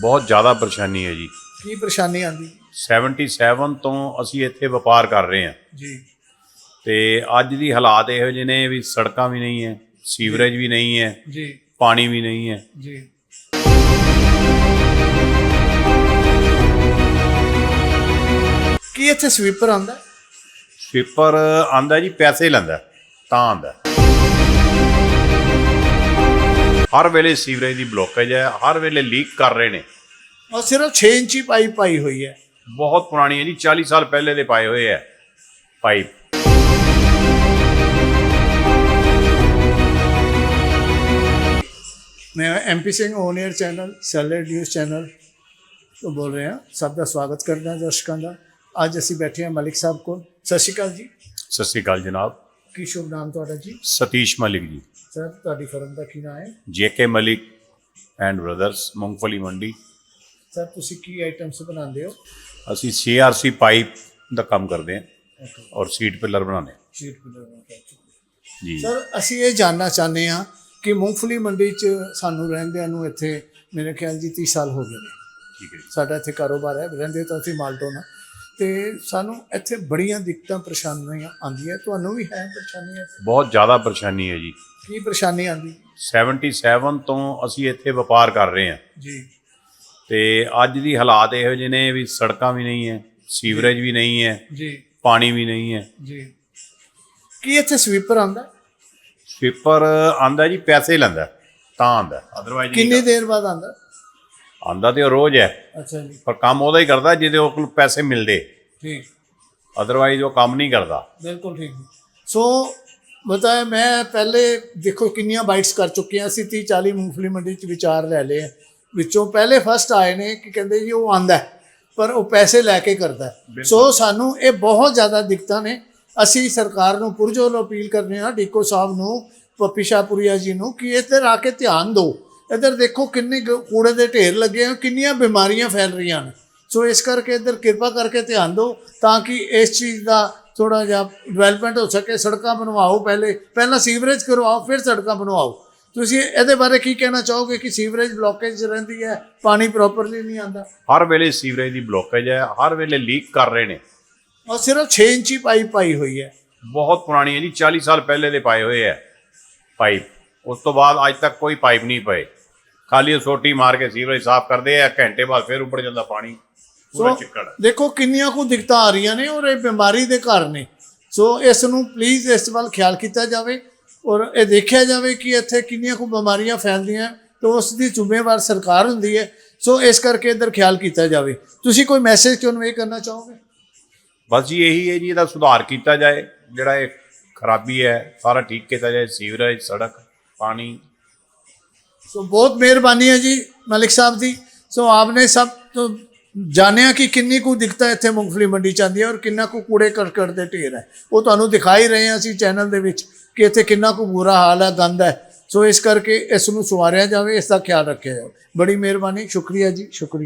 ਬਹੁਤ ਜ਼ਿਆਦਾ ਪਰੇਸ਼ਾਨੀ ਹੈ ਜੀ। ਕੀ ਪਰੇਸ਼ਾਨੀ ਆਂਦੀ? 77 ਤੋਂ ਅਸੀਂ ਇੱਥੇ ਵਪਾਰ ਕਰ ਰਹੇ ਹਾਂ। ਜੀ। ਤੇ ਅੱਜ ਦੀ ਹਾਲਾਤ ਇਹੋ ਜਿਹੇ ਨੇ ਵੀ ਸੜਕਾਂ ਵੀ ਨਹੀਂ ਹੈ ਸੀਵਰੇਜ ਵੀ ਨਹੀਂ ਹੈ ਜੀ। ਪਾਣੀ ਵੀ ਨਹੀਂ ਹੈ। ਜੀ। ਕੀ ਇੱਥੇ ਸਵੀਪਰ ਆਂਦਾ? ਸਵੀਪਰ ਆਂਦਾ ਜੀ ਪੈਸੇ ਲੈਂਦਾ ਤਾਂ ਆਂਦਾ। ਹਰ ਵੇਲੇ ਸੀਵਰੇਜ ਦੀ ਬਲੋਕੇਜ ਹੈ ਹਰ ਵੇਲੇ ਲੀਕ ਕਰ ਰਹੇ ਨੇ। ਔਰ ਸਿਰਫ 6 ਇੰਚੀ ਪਾਈਪ ਪਾਈ ਹੋਈ ਹੈ। ਬਹੁਤ ਪੁਰਾਣੀ ਹੈ ਜੀ 40 ਸਾਲ ਪਹਿਲੇ ਦੇ ਪਾਏ ਹੋਏ ਹੈ ਪਾਈਪ। ਮੈਂ ਐਮਪੀ ਸਿੰਘ ਓਨੀਅਰ ਚੈਨਲ ਸੈਲਰ ਨਿਊਜ਼ ਚੈਨਲ ਤੋਂ ਬੋਲ ਰਹੇ। ਹਾਂ ਸਭ ਦਾ ਸਵਾਗਤ ਕਰਦਾ ਹਾਂ ਦਰਸ਼ਕਾਂ ਦਾ। ਅੱਜ ਅਸੀਂ ਬੈਠੇ ਹਾਂ ਮਲਿਕ ਸਾਹਿਬ ਕੋਲ। ਸਤਿ ਸ਼੍ਰੀ ਅਕਾਲ ਜੀ। ਸਤਿ ਸ੍ਰੀ ਅਕਾਲ ਜਨਾਬ। ਕੀ ਸ਼ੁਭ ਨਾਮ ਤੁਹਾਡਾ ਜੀ? ਸਤੀਸ਼ ਮਲਿਕ ਜੀ। ਸਰ ਤੁਹਾਡੀ ਫਰਮ ਦਾ ਕੀ ਨਾਮ ਹੈ? ਜੇਕੇ ਮਲਿਕ ਐਂਡ ਬ੍ਰਦਰਸ ਮੂੰਗਫਲੀ ਮੰਡੀ। ਸਰ ਤੁਸੀਂ ਕੀ ਆਈਟਮਸ ਬਣਾਉਂਦੇ ਹੋ? ਅਸੀਂ ਸੀਆਰਸੀ ਪਾਈਪ ਦਾ ਕੰਮ ਕਰਦੇ ਹਾਂ ਔਰ ਸੀਟ ਪਿਲਰ ਬਣਾਉਂਦੇ ਹਾਂ। Sheet pillar manufacturing। ਜੀ। ਸਰ ਅਸੀਂ ਇਹ ਜਾਨਣਾ ਚਾਹੁੰਦੇ ਹਾਂ ਕਿ ਮੂੰਗਫਲੀ ਮੰਡੀ 'ਚ ਸਾਨੂੰ ਰਹਿੰਦਿਆਂ ਨੂੰ ਇੱਥੇ ਮੇਰੇ ਖਿਆਲ ਜੀ 30 ਸਾਲ ਹੋ ਗਏ ਨੇ। ਠੀਕ ਹੈ ਜੀ। ਸਾਡਾ ਇੱਥੇ ਕਾਰੋਬਾਰ ਹੈ ਰਹਿੰਦੇ ਤਾਂ ਅਸੀਂ ਮਾਲਟੋਨ ਤੇ ਸਾਨੂੰ ਇੱਥੇ ਬੜੀਆਂ ਦਿੱਕਤਾਂ ਪਰੇਸ਼ਾਨੀਆਂ ਆਉਂਦੀਆਂ। ਤੁਹਾਨੂੰ ਵੀ ਹੈ ਪਰੇਸ਼ਾਨੀਆਂ ਬਹੁਤ ਜ਼ਿਆਦਾ ਪਰੇਸ਼ਾਨੀ ਹੈ ਜੀ। ਕੀ ਪਰੇਸ਼ਾਨੀ ਆਉਂਦੀ? 77 ਤੋਂ ਅਸੀਂ ਇੱਥੇ ਵਪਾਰ ਕਰ ਰਹੇ ਹਾਂ। ਜੀ। ਤੇ ਅੱਜ ਦੀ ਹਾਲਾਤ ਇਹੋ ਜਿਹੇ ਨੇ ਵੀ ਸੜਕਾਂ ਵੀ ਨਹੀਂ ਹੈ ਸੀਵਰੇਜ ਵੀ ਨਹੀਂ ਹੈ ਜੀ। ਪਾਣੀ ਵੀ ਨਹੀਂ ਹੈ। ਜੀ। ਕੀ ਇੱਥੇ ਸਵੀਪਰ ਆਉਂਦਾ? ਸਵੀਪਰ ਆਂਦਾ ਜੀ ਪੈਸੇ ਲੈਂਦਾ ਤਾਂ ਆਂਦਾ ਅਦਰਵਾਈਜ਼ ਕਿੰਨੀ ਦੇਰ ਬਾਅਦ ਆਉਂਦਾ? ਆਂਦਾ ਤੇ ਉਹ ਰੋਜ਼ ਹੈ। ਅੱਛਾ ਜੀ। ਪਰ ਕੰਮ ਉਹਦਾ ਹੀ ਕਰਦਾ ਜਿਹਦੇ ਕੋਲ ਪੈਸੇ ਮਿਲਦੇ। ਠੀਕ। ਅਦਰਵਾਈਜ਼ ਉਹ ਕੰਮ ਨਹੀਂ ਕਰਦਾ। ਬਿਲਕੁਲ ਠੀਕ। ਸੋ ਬਤਾਏ ਮੈਂ ਪਹਿਲੇ ਦੇਖੋ ਕਿੰਨੀਆਂ ਬਾਈਟਸ ਕਰ ਚੁੱਕੇ ਹਾਂ ਅਸੀਂ 30 40 ਮੂੰਗਫਲੀ ਮੰਡੀ ਚ ਵਿਚਾਰ ਲੈ ਲਏ। ਆ। ਵਿੱਚੋਂ ਪਹਿਲੇ ਫਸਟ ਆਏ ਨੇ ਕਿ ਕਹਿੰਦੇ ਜੀ ਉਹ ਆਂਦਾ ਹੈ, ਪਰ ਉਹ ਪੈਸੇ ਲੈ ਕੇ ਕਰਦਾ ਹੈ। ਸੋ ਸਾਨੂੰ ਇਹ ਬਹੁਤ ਜ਼ਿਆਦਾ ਦਿੱਕਤਾਂ ਨੇ। ਅਸੀਂ ਸਰਕਾਰ ਨੂੰ ਪੁਰਜੋਰ ਅਪੀਲ ਕਰਨੇ ਆ ਡੀਕੋ ਸਾਹਿਬ ਨੂੰ ਪੱਪੀ ਸ਼ਾਹਪੁਰੀਆ ਜੀ ਨੂੰ ਕਿ ਇੱਧਰ ਆ ਕੇ ਧਿਆਨ ਦਿਓ। ਇੱਧਰ ਦੇਖੋ ਕਿੰਨੇ ਕੂੜੇ ਦੇ ਢੇਰ ਲੱਗੇ ਆ ਕਿੰਨੀਆਂ ਬਿਮਾਰੀਆਂ ਫੈਲ ਰਹੀਆਂ ਨੇ। ਸੋ ਇਸ ਕਰਕੇ ਇੱਧਰ ਕਿਰਪਾ ਕਰਕੇ ਧਿਆਨ ਦਿਓ ਤਾਂ ਕਿ ਇਸ ਚੀਜ਼ ਦਾ ਥੋੜਾ ਜਿਹਾ ਡਿਵੈਲਪਮੈਂਟ ਹੋ ਸਕੇ ਸੜਕਾਂ ਬਣਵਾਓ ਪਹਿਲੇ ਪਹਿਲਾਂ ਸੀਵਰੇਜ ਕਰਵਾਓ ਫਿਰ ਸੜਕਾਂ ਬਣਵਾਓ। ਤੁਸੀਂ ਇਹਦੇ ਬਾਰੇ ਕੀ ਕਹਿਣਾ ਚਾਹੋਗੇ ਕਿ ਸੀਵਰੇਜ ਬਲੋਕੇਜ ਰਹਿੰਦੀ ਹੈ ਪਾਣੀ ਪ੍ਰੋਪਰਲੀ ਨਹੀਂ ਆਉਂਦਾ? ਹਰ ਵੇਲੇ ਸੀਵਰੇਜ ਦੀ ਬਲੋਕੇਜ ਹੈ ਹਰ ਵੇਲੇ ਲੀਕ ਕਰ ਰਹੇ ਨੇ। ਔਰ ਸਿਰਫ 6 ਇੰਚੀ ਪਾਈਪ ਪਾਈ ਹੋਈ ਹੈ। ਬਹੁਤ ਪੁਰਾਣੀ ਹੈ ਜੀ 40 ਸਾਲ ਪਹਿਲੇ ਦੇ ਪਾਏ ਹੋਏ ਹੈ ਪਾਈਪ ਉਸ ਤੋਂ ਬਾਅਦ ਅੱਜ ਤੱਕ ਕੋਈ ਪਾਈਪ ਨਹੀਂ ਪਏ। ਖਾਲੀ ਉਹ ਸੋਟੀ ਮਾਰ ਕੇ ਸੀਵਰੇਜ ਸਾਫ਼ ਕਰਦੇ ਆ ਘੰਟੇ ਬਾਅਦ ਫਿਰ ਉੱਪਰ ਜਾਂਦਾ ਪਾਣੀ। ਪੂਰਾ ਸੋ ਚਿੱਕੜ ਦੇਖੋ ਕਿੰਨੀਆਂ ਕੁ ਦਿੱਕਤਾਂ ਆ ਰਹੀਆਂ ਨੇ ਔਰ ਇਹ ਬਿਮਾਰੀ ਦੇ ਘਰ ਨੇ। ਸੋ ਇਸ ਨੂੰ ਪਲੀਜ਼ ਇਸ ਵੱਲ ਖਿਆਲ ਕੀਤਾ ਜਾਵੇ ਔਰ ਇਹ ਦੇਖਿਆ ਜਾਵੇ ਕਿ ਇੱਥੇ ਕਿੰਨੀਆਂ ਕੁ ਬਿਮਾਰੀਆਂ ਫੈਲਦੀਆਂ ਤੇ ਉਸ ਦੀ ਜ਼ਿੰਮੇਵਾਰ ਸਰਕਾਰ ਹੁੰਦੀ ਹੈ। ਸੋ ਇਸ ਕਰਕੇ ਇੱਧਰ ਖਿਆਲ ਕੀਤਾ ਜਾਵੇ। ਤੁਸੀਂ ਕੋਈ ਮੈਸੇਜ ਕਨਵੇ ਕਰਨਾ ਚਾਹੋਗੇ? ਬਸ ਜੀ ਇਹੀ ਹੈ ਜੀ ਇਹਦਾ ਸੁਧਾਰ ਕੀਤਾ ਜਾਏ। ਜਿਹੜਾ ਇਹ ਖਰਾਬੀ ਹੈ ਸਾਰਾ ਠੀਕ ਕੀਤਾ ਜਾਏ। ਸੀਵਰੇਜ ਸੜਕ ਪਾਣੀ ਸੋ ਬਹੁਤ ਮਿਹਰਬਾਨੀ ਹੈ ਜੀ ਮਲਿਕ ਸਾਹਿਬ ਦੀ। ਸੋ ਆਪਨੇ ਸਭ ਤੋਂ ਜਾਣਿਆ ਕਿ ਕਿੰਨੀ ਕੁ ਦਿੱਕਤਾਂ ਇੱਥੇ ਮੂੰਗਫਲੀ ਮੰਡੀ ਚ ਆਉਂਦੀ ਹੈ ਔਰ ਕਿੰਨਾ ਕੁ ਕੂੜੇ ਕਰਕਟ ਦੇ ਢੇਰ ਹੈ। ਉਹ ਤੁਹਾਨੂੰ ਦਿਖਾਈ ਰਹੇ ਹਾਂ ਅਸੀਂ ਚੈਨਲ ਦੇ ਵਿੱਚ ਕਿ ਇੱਥੇ ਕਿੰਨਾ ਕੁ ਬੁਰਾ ਹਾਲ ਹੈ, ਗੰਦ ਹੈ। ਸੋ ਇਸ ਕਰਕੇ ਇਸ ਨੂੰ ਸਵਾਰਿਆ ਜਾਵੇ, ਇਸ ਦਾ ਖਿਆਲ ਰੱਖਿਆ ਜਾਵੇ। ਬੜੀ ਮਿਹਰਬਾਨੀ, ਸ਼ੁਕਰੀਆ ਜੀ, ਸ਼ੁਕਰੀਆ।